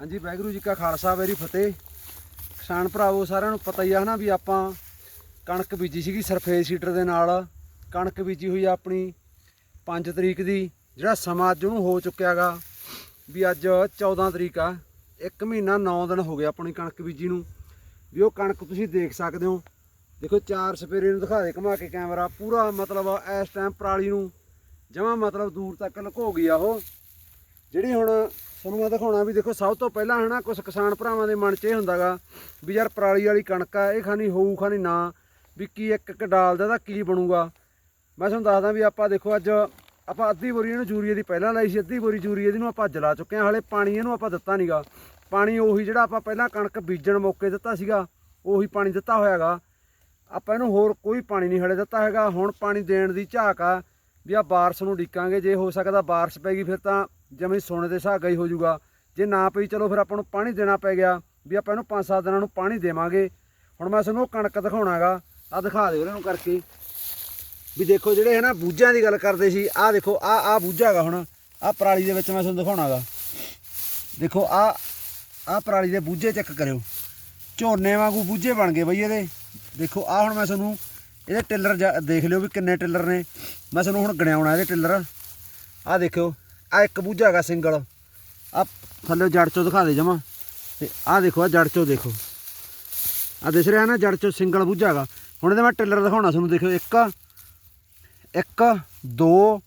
ਹਾਂਜੀ, ਵਾਹਿਗੁਰੂ ਜੀ ਕਾ ਖਾਲਸਾ ਵੈਰੀ ਫਤਿਹ। ਕਿਸਾਨ ਭਰਾਵੋ, ਸਾਰਿਆਂ ਨੂੰ ਪਤਾ ਹੀ ਆ ਹਨਾ ਵੀ ਆਪਾਂ ਕਣਕ ਬੀਜੀ ਸੀਗੀ ਸਰਫੇਸ ਸੀਟਰ ਦੇ ਨਾਲ। ਕਣਕ ਬੀਜੀ ਹੋਈ ਆ ਆਪਣੀ 5 ਤਰੀਕ ਦੀ। ਜਿਹੜਾ ਸਮਾਂ ਅੱਜ ਉਹਨੂੰ ਹੋ ਚੁੱਕਿਆਗਾ ਵੀ ਅੱਜ 14 ਤਰੀਕ ਆ। ਇੱਕ ਮਹੀਨਾ 9 ਦਿਨ ਹੋ ਗਏ ਆਪਣੀ ਕਣਕ ਬੀਜੀ ਨੂੰ। ਵੀ ਉਹ ਕਣਕ ਤੁਸੀਂ ਦੇਖ ਸਕਦੇ ਹੋ। ਦੇਖੋ, ਚਾਰ ਸਪੇਰੇ ਨੂੰ ਦਿਖਾ ਦੇ, ਘੁਮਾ ਕੇ ਕੈਮਰਾ। ਪੂਰਾ ਮਤਲਬ ਇਸ ਟਾਈਮ ਪਰਾਲੀ ਨੂੰ ਜਮਾ ਮਤਲਬ ਦੂਰ ਤੱਕ ਲੁਕੋ ਗਈ ਆ ਉਹ। ਜਿਹੜੀ ਹੁਣ ਤੁਹਾਨੂੰ ਮੈਂ ਦਿਖਾਉਣਾ ਵੀ ਦੇਖੋ, ਸਭ ਤੋਂ ਪਹਿਲਾਂ ਹਨਾ ਕੁਝ ਕਿਸਾਨ ਭਰਾਵਾਂ ਦੇ ਮਨ 'ਚ ਇਹ ਹੁੰਦਾਗਾ ਵੀ ਯਾਰ ਪਰਾਲੀ ਵਾਲੀ ਕਣਕ ਆ, ਇਹ ਖਾਣੀ ਹੋਊ, ਖਾਣੀ ਨਾ, ਵੀ ਕੀ ਇੱਕ ਇੱਕ ਡਾਲ ਦਾ ਤਾਂ ਕੀ ਬਣੂਗਾ? ਮੈਂ ਤੁਹਾਨੂੰ ਦੱਸਦਾ ਵੀ ਆਪਾਂ ਦੇਖੋ ਅੱਜ ਆਪਾਂ ਅੱਧੀ ਬੋਰੀ ਇਹਨੂੰ ਯੂਰੀਏ ਦੀ ਪਹਿਲਾਂ ਲਾਈ ਸੀ, ਅੱਧੀ ਬੋਰੀ ਯੂਰੀਏ ਦੀ ਨੂੰ ਆਪਾਂ ਜਲਾ ਚੁੱਕੇ ਹਾਂ, ਹਲੇ ਪਾਣੀ ਇਹਨੂੰ ਆਪਾਂ ਦਿੱਤਾ ਨਹੀਂਗਾ ਪਾਣੀ ਉਹੀ ਜਿਹੜਾ ਆਪਾਂ ਪਹਿਲਾਂ ਕਣਕ ਬੀਜਣ ਮੌਕੇ ਦਿੱਤਾ ਸੀਗਾ, ਉਹੀ ਪਾਣੀ ਦਿੱਤਾ ਹੋਇਆਗਾ। ਆਪਾਂ ਇਹਨੂੰ ਹੋਰ ਕੋਈ ਪਾਣੀ ਨਹੀਂ ਹਲੇ ਦਿੱਤਾ ਹੈਗਾ, ਹੁਣ ਪਾਣੀ ਦੇਣ ਦੀ ਝਾਕ ਆ, ਵੀ ਆ ਬਾਰਿਸ਼ ਨੂੰ ਡਿੱਕਾਂਗੇ ਜੇ ਹੋ ਸਕਦਾ ਬਾਰਿਸ਼ ਪੈ ਗਈ ਫਿਰ ਤਾਂ ਜਿਵੇਂ ਸੋਨੇ ਦੇ ਸੁਹਾਗਾ ਹੀ ਹੋ ਜਾਊਗਾ ਜੇ ਨਾ ਪਈ, ਚਲੋ ਫਿਰ ਆਪਾਂ ਨੂੰ ਪਾਣੀ ਦੇਣਾ ਪੈ ਗਿਆ, ਵੀ ਆਪਾਂ ਇਹਨੂੰ 5-7 ਦਿਨਾਂ ਨੂੰ ਪਾਣੀ ਦੇਵਾਂਗੇ। ਹੁਣ ਮੈਂ ਤੁਹਾਨੂੰ ਉਹ ਕਣਕ ਦਿਖਾਉਣਾਗਾ। ਆ ਦਿਖਾ ਦਿਓ ਇਹਨਾਂ ਨੂੰ ਕਰਕੇ। ਵੀ ਦੇਖੋ ਜਿਹੜੇ ਹੈ ਨਾ ਬੂਝਿਆਂ ਦੀ ਗੱਲ ਕਰਦੇ ਸੀ, ਆਹ ਦੇਖੋ ਆ ਆ ਬੂਝਾ ਹੈਗਾ ਹੁਣ। ਆ ਪਰਾਲੀ ਦੇ ਵਿੱਚ ਮੈਂ ਤੁਹਾਨੂੰ ਦਿਖਾਉਣਾਗਾ। ਦੇਖੋ ਆ ਆ ਪਰਾਲੀ ਦੇ ਬੂਝੇ ਚੈੱਕ ਕਰਿਓ। ਝੋਨੇ ਵਾਂਗੂ ਬੂਝੇ ਬਣ ਗਏ ਬਈ ਇਹਦੇ। ਦੇਖੋ ਆ ਹੁਣ ਮੈਂ ਤੁਹਾਨੂੰ ਇਹਦੇ ਟਿੱਲਰ ਜਾ- ਦੇਖ ਲਿਓ ਵੀ ਕਿੰਨੇ ਟਿੱਲਰ ਨੇ। ਮੈਂ ਤੁਹਾਨੂੰ ਹੁਣ ਗਣਿਆਉਣਾ ਇਹਦੇ ਟਿੱਲਰ। ਆ ਦੇਖਿਓ। ਆ ਇੱਕ ਬੂਝਾ ਹੈਗਾ ਸਿੰਗਲ। ਆ ਥੱਲੇ ਜੜ ਚੋਂ ਦਿਖਾ ਦੇ ਜਮਾ। ਤੇ ਆ ਦੇਖੋ, ਆ ਜੜ ਚੋਂ ਦੇਖੋ। ਆ ਦਿਸ ਰਿਹਾ ਨਾ, ਜੜ ਚੋਂ ਸਿੰਗਲ ਬੂਝਾ ਹੈਗਾ। ਹੁਣ ਇਹਦੇ ਮੈਂ ਟਿੱਲਰ ਦਿਖਾਉਣਾ ਤੁਹਾਨੂੰ ਦੇਖੋ ਇੱਕ ਇੱਕ, ਦੋ,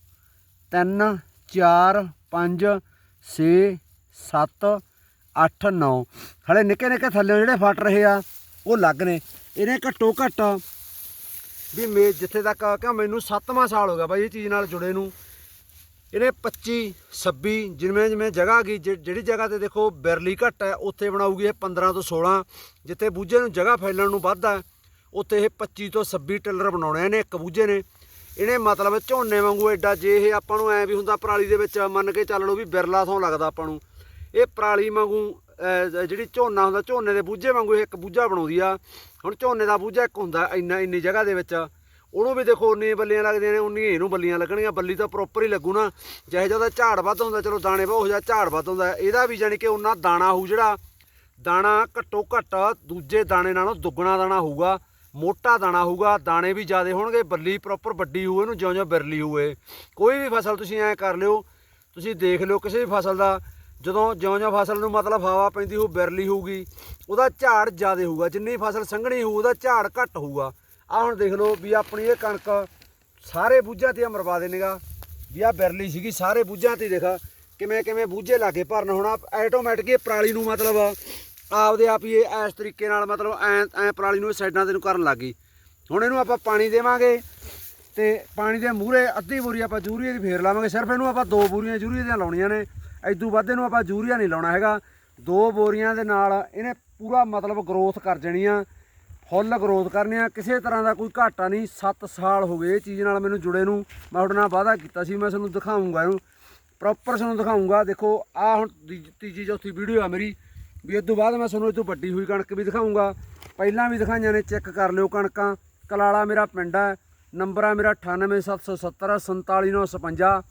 ਤਿੰਨ, ਚਾਰ, ਪੰਜ, ਛੇ, ਸੱਤ, ਅੱਠ, ਨੌ। ਹਲੇ ਨਿੱਕੇ ਨਿੱਕੇ ਥੱਲੇ ਜਿਹੜੇ ਫਟ ਰਹੇ ਆ, ਉਹ ਲੱਗ ਨੇ। ਇਹਨੇ ਘੱਟੋ ਘੱਟ ਵੀ ਮੇ ਜਿੱਥੇ ਤੱਕ ਕਿ ਮੈਨੂੰ 7ਵਾਂ ਸਾਲ ਹੋ ਗਿਆ ਬਾਈ ਇਹ ਚੀਜ਼ ਨਾਲ ਜੁੜੇ ਨੂੰ। ਇਹਨੇ 25 26 ਜਿਵੇਂ ਜਿਵੇਂ ਜਗ੍ਹਾ ਗਈ ਜਿਹੜੀ ਜਗ੍ਹਾ ਤੇ ਦੇਖੋ ਬਿਰਲੀ ਘੱਟ ਹੈ, ਉੱਥੇ ਬਣਾਉਗੀ ਇਹ 15 ਤੋਂ 16 ਜਿੱਥੇ ਬੂਝੇ ਨੂੰ ਜਗ੍ਹਾ ਫੈਲਣ ਨੂੰ ਵੱਧ ਹੈ, ਉੱਥੇ ਇਹ 25 ਤੋਂ 26 ਟਿਲਰ ਬਣਾਉਣੇ ਨੇ, ਇੱਕ ਬੂਝੇ ਨੇ। ਇਹਨੇ ਮਤਲਬ ਝੋਨੇ ਵਾਂਗੂ ਐਡਾ, ਜੇ ਇਹ ਆਪਾਂ ਨੂੰ ਐ ਵੀ ਹੁੰਦਾ ਪਰਾਲੀ ਦੇ ਵਿੱਚ ਮੰਨ ਕੇ ਚੱਲ ਲਓ ਵੀ ਬਿਰਲਾ ਥੋਂ ਲੱਗਦਾ ਆਪਾਂ ਨੂੰ। ਇਹ ਪਰਾਲੀ ਵਾਂਗੂ ਜਿਹੜੀ ਝੋਨਾ ਹੁੰਦਾ, ਝੋਨੇ ਦੇ ਬੂਝੇ ਵਾਂਗੂ ਇਹ ਇੱਕ ਬੂਝਾ ਬਣਾਉਂਦੀ ਆ। ਹੁਣ ਝੋਨੇ ਦਾ ਬੂਝਾ ਇੱਕ ਹੁੰਦਾ, ਇੰਨਾ, ਇੰਨੀ ਜਗ੍ਹਾ ਦੇ ਵਿੱਚ। ਉਹਨੂੰ ਵੀ ਦੇਖੋ ਉਨੀਆਂ ਬੱਲੀਆਂ ਲੱਗਦੀਆਂ ਨੇ, ਉਨੀਆਂ ਇਹਨੂੰ ਬੱਲੀਆਂ ਲੱਗਣਗੀਆਂ। ਬੱਲੀ ਤਾਂ ਪ੍ਰੋਪਰ ਹੀ ਲੱਗੂ ਨਾ। ਚਾਹੇ ਜਿਹਾ ਝਾੜ ਵੱਧ ਹੁੰਦਾ, ਚਲੋ ਦਾਣੇ ਬਹੁਤ ਜਿਹਾ ਝਾੜ ਵੱਧ ਹੁੰਦਾ। ਇਹਦਾ ਵੀ ਜਾਨੀ ਕਿ ਉਹਨਾਂ ਦਾਣਾ ਹੋਊ ਜਿਹੜਾ, ਦਾਣਾ ਘੱਟੋ ਘੱਟ ਦੂਜੇ ਦਾਣੇ ਨਾਲੋਂ ਦੁੱਗਣਾ ਦਾਣਾ ਹੋਊਗਾ, ਮੋਟਾ ਦਾਣਾ ਹੋਊਗਾ, ਦਾਣੇ ਵੀ ਜ਼ਿਆਦੇ ਹੋਣਗੇ, ਬੱਲੀ ਪ੍ਰੋਪਰ ਵੱਡੀ ਹੋਊ, ਇਹਨੂੰ ਜਿਉਂ ਜਿਉਂ ਬਿਰਲੀ ਹੋਵੇ ਕੋਈ ਵੀ ਫਸਲ ਤੁਸੀਂ ਐਂ ਕਰ ਲਿਓ, ਤੁਸੀਂ ਦੇਖ ਲਿਓ ਕਿਸੇ ਵੀ ਫਸਲ ਦਾ, ਜਦੋਂ ਜਿਉਂ ਜਿਉਂ ਫਸਲ ਨੂੰ ਮਤਲਬ ਹਵਾ ਪੈਂਦੀ ਹੋਊ, ਬਿਰਲੀ ਹੋਊਗੀ, ਉਹਦਾ ਝਾੜ ਜ਼ਿਆਦੇ ਹੋਊਗਾ। ਜਿੰਨੀ ਫਸਲ ਸੰਘਣੀ ਹੋਊ, ਉਹਦਾ ਝਾੜ ਘੱਟ ਹੋਊਗਾ। ਆ ਹੁਣ ਦੇਖ ਲਓ ਵੀ ਆਪਣੀ ਇਹ ਕਣਕ ਸਾਰੇ ਬੂਝਾਂ ਤੇ ਮਰਵਾ ਦੇਣੇਗਾ। ਵੀ ਆ ਬਿਰਲੀ ਸੀਗੀ, ਸਾਰੇ ਬੂਝਾਂ ਤੇ ਦੇਖ, ਕਿਵੇਂ ਕਿਵੇਂ ਬੂਝੇ ਲਾਗੇ ਭਰਨ ਹੁਣ ਆਟੋਮੈਟਿਕ ਇਹ ਪਰਾਲੀ ਨੂੰ ਮਤਲਬ ਆਪਦੇ ਆਪ ਹੀ ਇਹ ਇਸ ਤਰੀਕੇ ਨਾਲ ਮਤਲਬ ਐ ਐ ਪਰਾਲੀ ਨੂੰ ਸਾਈਡਾਂ ਤੇ ਨੂੰ ਕਰਨ ਲੱਗ ਗਈ। ਹੁਣ ਇਹਨੂੰ ਆਪਾਂ ਪਾਣੀ ਦੇਵਾਂਗੇ ਤੇ ਪਾਣੀ ਦੇ ਮੂਹਰੇ ਅੱਧੀ ਬੋਰੀ ਆਪਾਂ ਯੂਰੀਏ ਦੀ ਫੇਰ ਲਾਵਾਂਗੇ। ਸਿਰਫ ਇਹਨੂੰ ਆਪਾਂ ਦੋ ਬੋਰੀਆਂ ਯੂਰੀਏ ਦੀਆਂ ਲਾਉਣੀਆਂ ਨੇ। ਐਦੂ ਵੱਧ ਇਹਨੂੰ ਆਪਾਂ ਯੂਰੀਆ ਨਹੀਂ ਲਾਉਣਾ ਹੈਗਾ। ਦੋ ਬੋਰੀਆਂ ਦੇ ਨਾਲ ਇਹਨੇ ਪੂਰਾ ਮਤਲਬ ਗਰੋਥ ਕਰ ਜਾਣੀ ਆ। ਫੁੱਲ ਗਰੋਥ ਕਰਨੇ ਆ। ਕਿਸੇ ਤਰ੍ਹਾਂ ਦਾ ਕੋਈ ਘਾਟਾ ਨਹੀਂ। 7 ਸਾਲ ਹੋ ਗਏ ਇਹ ਚੀਜ਼ ਨਾਲ ਮੈਨੂੰ ਜੁੜੇ ਨੂੰ। ਮੈਂ ਤੁਹਾਡੇ ਨਾਲ ਵਾਅਦਾ ਕੀਤਾ ਸੀ। ਮੈਂ ਤੁਹਾਨੂੰ ਦਿਖਾਉਂਗਾ ਇਹਨੂੰ। ਪ੍ਰੋਪਰ ਤੁਹਾਨੂੰ ਦਿਖਾਉਂਗਾ ਦੇਖੋ ਆ ਹੁਣ ਤੀਜੀ- ਤੀਜੀ ਚੌਥੀ ਵੀਡੀਓ ਆ ਮੇਰੀ। ਵੀ ਇਸ ਤੋਂ ਬਾਅਦ ਮੈਂ ਤੁਹਾਨੂੰ ਇਹ ਤੋਂ ਵੱਡੀ ਹੋਈ ਕਣਕ ਵੀ ਦਿਖਾਉਂਗਾ ਪਹਿਲਾਂ ਵੀ ਦਿਖਾਈਆਂ ਨੇ, ਚੈੱਕ ਕਰ ਲਿਓ ਕਣਕਾਂ। ਕਲਾਲਾ ਮੇਰਾ ਪਿੰਡ ਹੈ। ਨੰਬਰ ਆ ਮੇਰਾ 98770 47956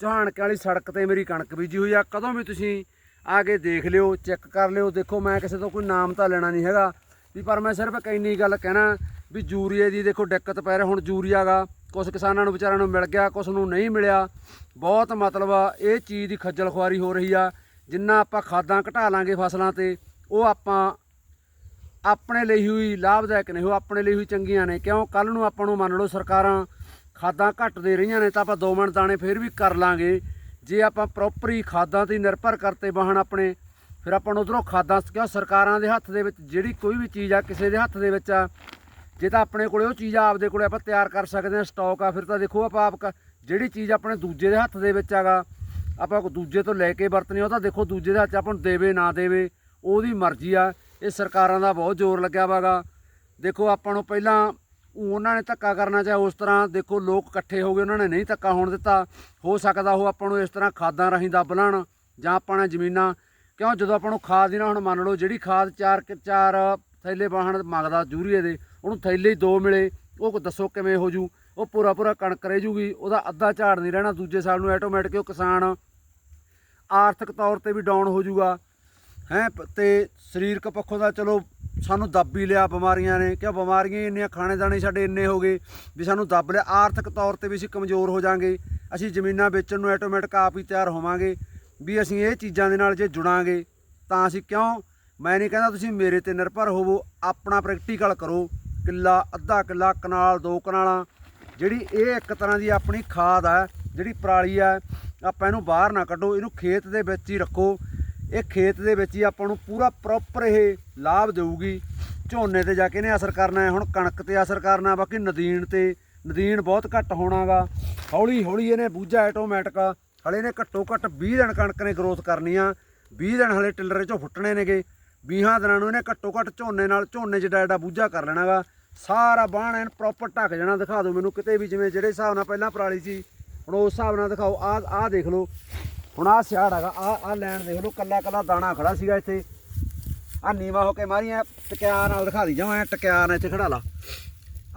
ਚੌਹਾਨਕੇ ਵਾਲੀ ਸੜਕ ਤੇ ਮੇਰੀ ਕਣਕ ਬੀਜੀ ਹੋਈ ਆ। ਕਦੋਂ ਵੀ ਤੁਸੀਂ ਆ ਕੇ ਦੇਖ ਲਿਓ, ਚੈੱਕ ਕਰ ਲਿਓ। ਦੇਖੋ, ਮੈਂ ਕਿਸੇ ਤੋਂ ਕੋਈ ਨਾਮ ਤਾਂ ਲੈਣਾ ਨਹੀਂ ਹੈਗਾ। ਵੀ ਪਰ ਮੈਂ ਸਿਰਫ ਇੱਕ ਇੰਨੀ ਗੱਲ ਕਹਿਣਾ ਵੀ ਯੂਰੀਏ ਦੀ ਦੇਖੋ ਦਿੱਕਤ ਪੈ ਰਹੀ, ਹੁਣ ਯੂਰੀਆ ਗਾ ਕੁਝ ਕਿਸਾਨਾਂ ਨੂੰ ਵਿਚਾਰਿਆਂ ਨੂੰ ਮਿਲ ਗਿਆ ਕੁਝ ਨੂੰ ਨਹੀਂ ਮਿਲਿਆ। ਬਹੁਤ ਮਤਲਬ ਇਹ ਚੀਜ਼ ਦੀ ਖੱਜਲ ਖੁਆਰੀ ਹੋ ਰਹੀ ਆ, ਜਿੰਨਾ ਆਪਾਂ ਖਾਦਾਂ ਘਟਾ ਲਾਂਗੇ ਫਸਲਾਂ ਤੇ, ਉਹ ਆਪਾਂ ਆਪਣੇ ਲਈ ਹੋਈ ਲਾਭਦਾਇਕ ਨੇ, ਉਹ ਆਪਣੇ ਲਈ ਹੋਈ ਚੰਗੀਆਂ ਨੇ। ਕਿਉਂ? ਕੱਲ ਨੂੰ ਆਪਾਂ ਨੂੰ ਮੰਨ ਲਓ ਸਰਕਾਰਾਂ ਖਾਦਾਂ ਘੱਟ ਦੇ ਰਹੀਆਂ ਨੇ, ਤਾਂ ਆਪਾਂ ਦੋ ਮਣ ਦਾਣੇ ਫੇਰ ਵੀ ਕਰ ਲਾਂਗੇ। ਜੇ ਆਪਾਂ ਪ੍ਰੋਪਰੀ ਖਾਦਾਂ ਤੇ ਨਿਰਭਰ ਕਰਤੇ ਵਾਹਣ ਆਪਣੇ ਫਿਰ ਆਪਾਂ ਨੂੰ ਉਧਰੋਂ ਖਾਦਾਂ ਕਿਉਂ ਸਰਕਾਰਾਂ ਦੇ ਹੱਥ ਦੇ ਵਿੱਚ, ਜਿਹੜੀ ਕੋਈ ਵੀ ਚੀਜ਼ ਆ ਕਿਸੇ ਦੇ ਹੱਥ ਦੇ ਵਿੱਚ ਆ, ਜੇ ਤਾਂ ਆਪਣੇ ਕੋਲੇ ਉਹ ਚੀਜ਼ ਆਪਦੇ ਕੋਲੇ ਆਪਾਂ ਤਿਆਰ ਕਰ ਸਕਦੇ ਹਾਂ, ਸਟਾਕ ਆ, ਫਿਰ ਤਾਂ ਦੇਖੋ ਆਪਾਂ ਆਪ ਕ- ਜਿਹੜੀ ਚੀਜ਼ ਆਪਣੇ ਦੂਜੇ ਦੇ ਹੱਥ ਦੇ ਵਿੱਚ ਆਗਾ ਆਪਾਂ ਦੂਜੇ ਤੋਂ ਲੈ ਕੇ ਵਰਤਣੀ ਉਹ ਤਾਂ ਦੇਖੋ ਦੂਜੇ ਦੇ ਹੱਥ 'ਚ ਆਪਾਂ ਨੂੰ ਦੇਵੇ ਨਾ ਦੇਵੇ, ਉਹਦੀ ਮਰਜ਼ੀ ਆ। ਇਹ ਸਰਕਾਰਾਂ ਦਾ ਬਹੁਤ ਜ਼ੋਰ ਲੱਗਿਆ ਵਾਗਾ ਦੇਖੋ ਆਪਾਂ ਨੂੰ ਪਹਿਲਾਂ ਉਹਨਾਂ ਨੇ ਧੱਕਾ ਕਰਨਾ ਚਾਹੇ ਉਸ ਤਰ੍ਹਾਂ, ਦੇਖੋ ਲੋਕ ਇਕੱਠੇ ਹੋ ਗਏ, ਉਹਨਾਂ ਨੇ ਨਹੀਂ ਧੱਕਾ ਹੋਣ ਦਿੱਤਾ। ਹੋ ਸਕਦਾ ਉਹ ਆਪਾਂ ਨੂੰ ਇਸ ਤਰ੍ਹਾਂ ਖਾਦਾਂ ਰਾਹੀਂ ਦੱਬ ਲੈਣ ਜਾਂ ਆਪਾਂ ਨੇ ਜ਼ਮੀਨਾਂ ਕਿਉਂ ਜਦੋਂ ਆਪਾਂ ਨੂੰ ਖਾਦ ਦੀ ਨਾ ਹੁਣ ਮੰਨ ਲਓ ਜਿਹੜੀ ਖਾਦ ਚਾਰ ਕਿ ਚਾਰ ਥੈਲੇ ਬਾਹਣ ਮੰਗਦਾ ਯੂਰੀਏ ਦੇ, ਉਹਨੂੰ ਥੈਲੇ ਹੀ ਦੋ ਮਿਲੇ, ਉਹ ਦੱਸੋ ਕਿਵੇਂ ਹੋ ਜੂ? ਉਹ ਪੂਰਾ ਪੂਰਾ ਕਣਕ ਰਹਿ ਜੂਗੀ, ਉਹਦਾ ਅੱਧਾ ਝਾੜ ਨਹੀਂ ਰਹਿਣਾ, ਦੂਜੇ ਸਾਲ ਨੂੰ ਆਟੋਮੈਟਿਕ ਉਹ ਕਿਸਾਨ ਆਰਥਿਕ ਤੌਰ ਤੇ ਵੀ ਡਾਊਨ ਹੋ ਜੂਗਾ। ਹੈ ਤੇ ਸਰੀਰਕ ਪੱਖੋਂ ਦਾ ਚਲੋ ਸਾਨੂੰ ਦੱਬ ਹੀ ਲਿਆ ਬਿਮਾਰੀਆਂ ਨੇ, ਕਿਉਂ ਬਿਮਾਰੀਆਂ ਹੀ ਇੰਨੀਆਂ ਖਾਣੇ ਦਾਣੇ ਸਾਡੇ ਇੰਨੇ ਹੋ ਗਏ ਵੀ ਸਾਨੂੰ ਦੱਬ ਲਿਆ। ਆਰਥਿਕ ਤੌਰ ਤੇ ਵੀ ਅਸੀਂ ਕਮਜ਼ੋਰ ਹੋ ਜਾਾਂਗੇ, ਅਸੀਂ ਜ਼ਮੀਨਾਂ ਵੇਚਣ ਨੂੰ ਆਟੋਮੈਟਿਕ ਆਪ ਹੀ ਤਿਆਰ ਹੋਵਾਂਗੇ। ਵੀ ਅਸੀਂ ਇਹ ਚੀਜ਼ਾਂ ਦੇ ਨਾਲ ਜੇ ਜੁੜਾਂਗੇ, ਤਾਂ ਅਸੀਂ ਕਿਉਂ? ਮੈਂ ਨਹੀਂ ਕਹਿੰਦਾ ਤੁਸੀਂ ਮੇਰੇ ਤੇ ਨਿਰਭਰ ਹੋਵੋ, ਆਪਣਾ ਪ੍ਰੈਕਟੀਕਲ ਕਰੋ। ਕਿੱਲਾ, ਅੱਧਾ ਕਿੱਲਾ, ਕਨਾਲ, ਦੋ ਕਨਾਲਾਂ, ਜਿਹੜੀ ਇਹ ਇੱਕ ਤਰ੍ਹਾਂ ਦੀ ਆਪਣੀ ਖਾਦ ਆ, ਜਿਹੜੀ ਪਰਾਲੀ ਆ, ਆਪਾਂ ਇਹਨੂੰ ਬਾਹਰ ਨਾ ਕੱਢੋ, ਇਹਨੂੰ ਖੇਤ ਦੇ ਵਿੱਚ ਹੀ ਰੱਖੋ। ਇਹ ਖੇਤ ਦੇ ਵਿੱਚ ਹੀ ਆਪਾਂ ਨੂੰ ਪੂਰਾ ਪ੍ਰੋਪਰ ਇਹ ਲਾਭ ਦੇਊਗੀ। ਝੋਨੇ ਤੇ ਜਾ ਕੇ ਇਹਨੇ ਅਸਰ ਕਰਨਾ ਹੈ, ਹੁਣ ਕਣਕ ਤੇ ਅਸਰ ਕਰਨਾ ਬਾਕੀ ਨਦੀਨ ਤੇ, ਨਦੀਨ ਬਹੁਤ ਘੱਟ ਹੋਣਾਗਾ। ਹੌਲੀ ਹੌਲੀ ਇਹਨੇ ਬੂਝਾ ਆਟੋਮੈਟਿਕ ਹਲੇ ਇਹਨੇ ਘੱਟੋ ਘੱਟ 20 ਦਿਨ ਕਣਕ ਨੇ ਗਰੋਥ ਕਰਨੀ ਆ। 20 ਦਿਨ ਹਲੇ ਟਿੱਲਰੇ ਚੋਂ ਫੁੱਟਣੇ ਨੇਗੇ। 20 ਦਿਨਾਂ ਨੂੰ ਇਹਨੇ ਘੱਟੋ ਘੱਟ ਝੋਨੇ ਨਾਲ ਝੋਨੇ ਜਿਹੜਾ ਐਡਾ ਬੂਝਾ ਕਰ ਲੈਣਾਗਾ। ਸਾਰਾ ਬਾਣ ਐਨ ਪ੍ਰੋਪਰ ਢੱਕ ਜਾਣਾ, ਦਿਖਾ ਦਿਓ ਮੈਨੂੰ ਕਿਤੇ ਵੀ ਜਿਵੇਂ ਜਿਹੜੇ ਹਿਸਾਬ ਨਾਲ ਪਹਿਲਾਂ ਪਰਾਲੀ ਸੀ, ਹੁਣ ਉਸ ਹਿਸਾਬ ਨਾਲ ਦਿਖਾਓ। ਆਹ ਆਹ ਦੇਖ ਲਓ। ਹੁਣ ਆਹ ਸਿਆੜ ਹੈਗਾ, ਆਹ ਆਹ ਲੈਣ ਦੇਖ ਲਓ, ਕੱਲਾ ਕੱਲਾ ਦਾਣਾ ਖੜਾ ਸੀਗਾ ਇੱਥੇ। ਆ ਨੀਵਾ ਹੋ ਕੇ ਮਾਰੀਆਂ, ਟਕਿਆ ਨਾਲ ਦਿਖਾ ਦੀ ਜਾਵਾਂ, ਟਕਿਆ ਨਾਲ ਇੱਥੇ ਖੜਾ ਲਾ।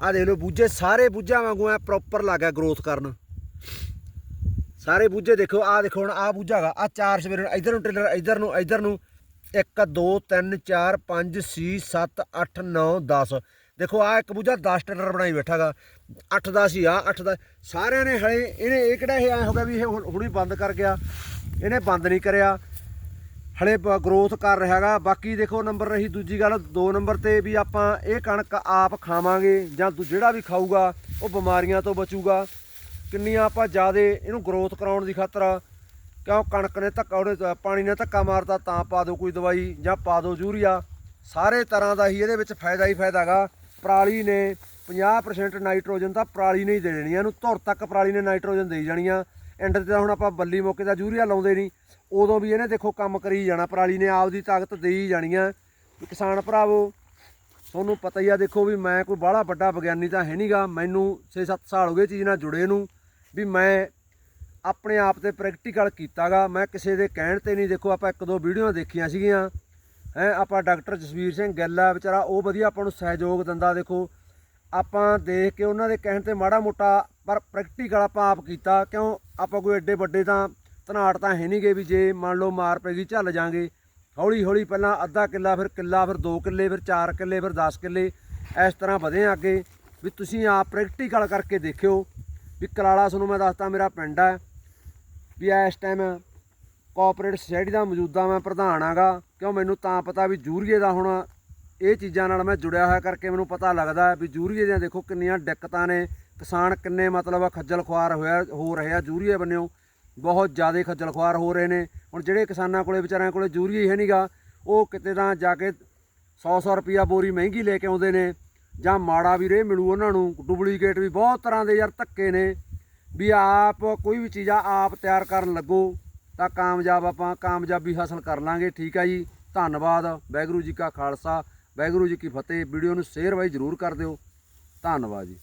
ਆਹ ਦੇਖ ਲਓ, ਬੂਝੇ ਸਾਰੇ ਬੂਝਾਂ ਵਾਂਗੂ ਐ ਪ੍ਰੋਪਰ ਲੱਗਾ ਗਰੋਥ ਕਰਨ। ਸਾਰੇ ਬੂਝੇ ਦੇਖੋ, ਆਹ ਦੇਖੋ ਹੁਣ ਆਹ ਬੂਝਾ ਹੈਗਾ ਆ ਚਾਰ ਸਵੇਰੇ ਨੂੰ, ਇਧਰ ਨੂੰ ਟ੍ਰੇਲਰ ਇਧਰ ਨੂੰ ਇਧਰ ਨੂੰ। 1 2 3 4 5 6 7 8 9 10 ਦੇਖੋ ਆ ਇੱਕ ਬੂਝਾ 10 ਟ੍ਰੇਲਰ ਬਣਾਈ ਬੈਠਾਗਾ 8 10 ਹੀ ਆ 8 ਦਾ ਸਾਰਿਆਂ ਨੇ ਹਲੇ ਇਹਨੇ ਇਹ ਕਿਹੜਾ ਇਹ ਐ ਹੋ ਗਿਆ ਵੀ ਇਹ ਹੁਣ- ਹੁਣੀ ਬੰਦ ਕਰ ਗਿਆ। ਇਹਨੇ ਬੰਦ ਨਹੀਂ ਕਰਿਆ। ਹਲੇ ਗਰੋਥ ਕਰ ਰਿਹਾ ਰਿਹਾਗਾ ਬਾਕੀ ਦੇਖੋ ਨੰਬਰ ਰਹੀ ਦੂਜੀ ਗੱਲ, ਦੋ ਨੰਬਰ ਤੇ ਵੀ ਆਪਾਂ ਇਹ ਕਣਕ ਆਪ ਖਾਵਾਂਗੇ ਜਾਂ ਦੂ- ਜਿਹੜਾ ਵੀ ਖਾਊਗਾ, ਉਹ ਬਿਮਾਰੀਆਂ ਤੋਂ ਬਚੂਗਾ। ਕਿੰਨੀਆਂ ਆਪਾਂ ਜਿਆਦੇ ਇਹਨੂੰ ਗਰੋਥ ਕਰਾਉਣ ਦੀ ਖਾਤਰ ਕਿਉਂ ਕਣਕ ਨੇ ਧੱਕਾ ਉਹਦੇ ਪਾਣੀ ਨੇ ਧੱਕਾ ਮਾਰਤਾ, ਤਾਂ ਪਾ ਦਿਓ ਕੋਈ ਦਵਾਈ ਜਾਂ ਪਾ ਦਿਓ ਯੂਰੀਆ। ਸਾਰੇ ਤਰ੍ਹਾਂ ਦਾ ਹੀ ਇਹਦੇ ਵਿੱਚ ਫਾਇਦਾ ਹੀ ਫਾਇਦਾ ਹੈਗਾ। ਪਰਾਲੀ ਨੇ 50% ਨਾਈਟ੍ਰੋਜਨ ਤਾਂ ਪਰਾਲੀ ਨੇ ਹੀ ਦੇ ਦੇਣੀ ਆ। ਇਹਨੂੰ ਧੁਰ ਤੱਕ ਪਰਾਲੀ ਨੇ ਨਾਈਟ੍ਰੋਜਨ ਦੇਈ ਜਾਣੀ ਆ। ਐਂਡ ਤੇ ਤਾਂ ਹੁਣ ਆਪਾਂ ਬੱਲੀ ਮੌਕੇ ਦਾ ਯੂਰੀਆ ਲਾਉਂਦੇ ਨਹੀਂ। ਉਦੋਂ ਵੀ ਇਹਨੇ ਦੇਖੋ ਕੰਮ ਕਰੀ ਜਾਣਾ, ਪਰਾਲੀ ਨੇ ਆਪਦੀ ਤਾਕਤ ਦੇਈ ਜਾਣੀ ਆ। ਕਿਸਾਨ ਭਰਾਵੋ ਤੁਹਾਨੂੰ ਪਤਾ ਹੀ ਆ, ਦੇਖੋ ਵੀ ਮੈਂ ਕੋਈ ਬਾਹਲਾ ਵੱਡਾ ਵਿਗਿਆਨੀ ਤਾਂ ਹੈ ਨਹੀਂਗਾ ਮੈਨੂੰ 6-7 ਸਾਲ ਹੋ ਗਏ ਇਹ ਚੀਜ਼ ਨਾਲ ਜੁੜੇ ਨੂੰ ਵੀ ਮੈਂ ਆਪਣੇ ਆਪ ਤੇ ਪ੍ਰੈਕਟੀਕਲ ਕੀਤਾਗਾ। ਮੈਂ ਕਿਸੇ ਦੇ ਕਹਿਣ ਤੇ ਨਹੀਂ। ਦੇਖੋ, ਆਪਾਂ ਇੱਕ ਦੋ ਵੀਡੀਓ ਦੇਖੀਆਂ ਸੀਗੀਆਂ। ਹੈ, ਆਪਾਂ ਡਾਕਟਰ ਜਸਵੀਰ ਸਿੰਘ ਗਿੱਲ ਆ, ਵਿਚਾਰਾ ਉਹ ਵਧੀਆ ਆਪਾਂ ਨੂੰ ਸਹਿਯੋਗ ਦਿੰਦਾ। ਦੇਖੋ, ਆਪਾਂ ਦੇਖ ਕੇ ਉਹਨਾਂ ਦੇ ਕਹਿਣ ਤੇ ਮਾੜਾ ਮੋਟਾ, ਪਰ ਪ੍ਰੈਕਟੀਕਲ ਆਪਾਂ ਆਪ ਕੀਤਾ। ਕਿਉਂ? ਆਪਾਂ ਕੋਈ ਐਡੇ ਵੱਡੇ ਤਾਂ, ਧਨਾੜ ਤਾਂ ਹੈ ਨਹੀਂਗੇ ਵੀ ਜੇ ਮੰਨ ਲਓ ਮਾਰ ਪੈ ਗਈ ਝੱਲ ਜਾਾਂਗੇ। ਹੌਲੀ ਹੌਲੀ ਪਹਿਲਾਂ ਅੱਧਾ ਕਿੱਲਾ, ਫਿਰ ਕਿੱਲਾ, ਫਿਰ 2 ਕਿੱਲੇ, ਫਿਰ 4 ਕਿੱਲੇ, ਫਿਰ 10 ਕਿੱਲੇ, ਇਸ ਤਰ੍ਹਾਂ ਵਧੇ ਅੱਗੇ। ਵੀ ਤੁਸੀਂ ਆਪ ਪ੍ਰੈਕਟੀਕਲ ਕਰਕੇ ਦੇਖਿਓ ਵੀ ਕਲਾਲਾ, ਤੁਹਾਨੂੰ ਮੈਂ ਦੱਸਤਾ ਮੇਰਾ ਪਿੰਡ ਹੈ ਵੀ ਇਸ ਟਾਈਮ ਕੋਆਪਰੇਟਿਵ ਸੋਸਾਇਟੀ ਦਾ ਮੌਜੂਦਾ ਮੈਂ ਪ੍ਰਧਾਨ ਆਗਾ। ਕਿਉਂ ਮੈਨੂੰ ਤਾਂ ਪਤਾ ਵੀ ਜੂਰੀਏ ਦਾ ਹੁਣ ਇਹ ਚੀਜ਼ਾਂ ਨਾਲ ਮੈਂ ਜੁੜਿਆ ਹੋਇਆ ਕਰਕੇ ਮੈਨੂੰ ਪਤਾ ਲੱਗਦਾ ਵੀ ਜੂਰੀਏ ਦੀਆਂ ਦੇਖੋ ਕਿੰਨੀਆਂ ਦਿੱਕਤਾਂ ਨੇ। ਕਿਸਾਨ ਕਿੰਨੇ ਮਤਲਬ ਖੱਜਲ ਖੁਆਰ ਹੋਇਆ, ਹੋ ਰਹੇ ਆ। ਜੂਰੀਏ ਬੰਨਿਓ। ਬਹੁਤ ਜ਼ਿਆਦਾ ਖੱਜਲ ਖੁਆਰ ਹੋ ਰਹੇ ਨੇ। ਹੁਣ ਜਿਹੜੇ ਕਿਸਾਨਾਂ ਕੋਲੇ, ਵਿਚਾਰਿਆਂ ਕੋਲੇ ਜੂਰੀਏ ਹੀ ਹੈ ਨਹੀਂਗਾ ਉਹ ਕਿਤੇ ਤਾਂ ਜਾ ਕੇ 100-100 ਰੁਪਿਆ ਬੋਰੀ ਮਹਿੰਗੀ ਲੈ ਕੇ ਆਉਂਦੇ ਨੇ, ਜਾਂ ਮਾੜਾ ਵੀ ਰੇ ਮਿਲੂ ਉਹਨਾਂ ਨੂੰ। ਡੁਪਲੀਕੇਟ ਵੀ ਬਹੁਤ ਤਰ੍ਹਾਂ ਦੇ ਯਾਰ ਧੱਕੇ ਨੇ, ਵੀ ਆਪ ਕੋਈ ਵੀ ਚੀਜ਼ ਆ, ਆਪ ਤਿਆਰ ਕਰਨ ਲੱਗੋ, ਤਾਂ ਕਾਮਯਾਬ ਆਪਾਂ ਕਾਮਯਾਬੀ ਹਾਸਲ ਕਰ ਲਾਂਗੇ। ਠੀਕ ਆ ਜੀ। ਧੰਨਵਾਦ। ਵਾਹਿਗੁਰੂ ਜੀ ਕਾ ਖਾਲਸਾ। ਵਾਹਿਗੁਰੂ ਜੀ ਕੀ ਫਤਿਹ। ਵੀਡੀਓ ਨੂੰ ਸ਼ੇਅਰ ਬਾਈ ਜਰੂਰ ਕਰ ਦਿਓ। ਧੰਨਵਾਦ ਜੀ।